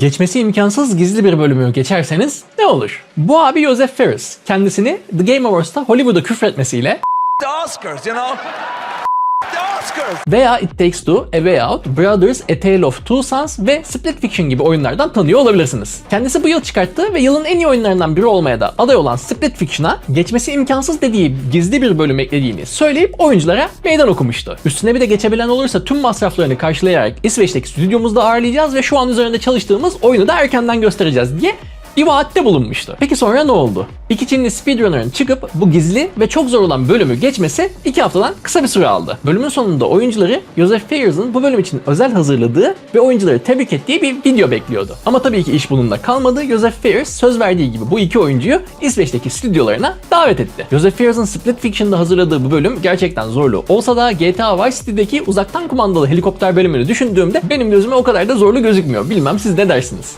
Geçmesi imkansız gizli bir bölümü geçerseniz ne olur? Bu abi Joseph Ferris. Kendisini The Game Awards'ta Hollywood'a küfretmesiyle The Oscars, you know? Oscars! veya It Takes Two, A Way Out, Brothers, A Tale of Two Sons ve Split Fiction gibi oyunlardan tanıyor olabilirsiniz. Kendisi bu yıl çıkarttığı ve yılın en iyi oyunlarından biri olmaya da aday olan Split Fiction'a geçmesi imkansız dediği gizli bir bölüm eklediğini söyleyip oyunculara meydan okumuştu. Üstüne bir de geçebilen olursa tüm masraflarını karşılayarak İsveç'teki stüdyomuzda ağırlayacağız ve şu an üzerinde çalıştığımız oyunu da erkenden göstereceğiz diye bir vaatte bulunmuştu. Peki sonra ne oldu? İki Çinli speedrunner'ın çıkıp bu gizli ve çok zor olan bölümü geçmesi 2 haftadan kısa bir süre aldı. Bölümün sonunda oyuncuları Joseph Fayers'ın bu bölüm için özel hazırladığı ve oyuncuları tebrik ettiği bir video bekliyordu. Ama tabii ki iş bununla kalmadı. Joseph Fayers söz verdiği gibi bu iki oyuncuyu İsveç'teki stüdyolarına davet etti. Joseph Fayers'ın Split Fiction'da hazırladığı bu bölüm gerçekten zorlu olsa da GTA Vice City'deki uzaktan kumandalı helikopter bölümünü düşündüğümde benim gözüme o kadar da zorlu gözükmüyor. Bilmem siz ne dersiniz?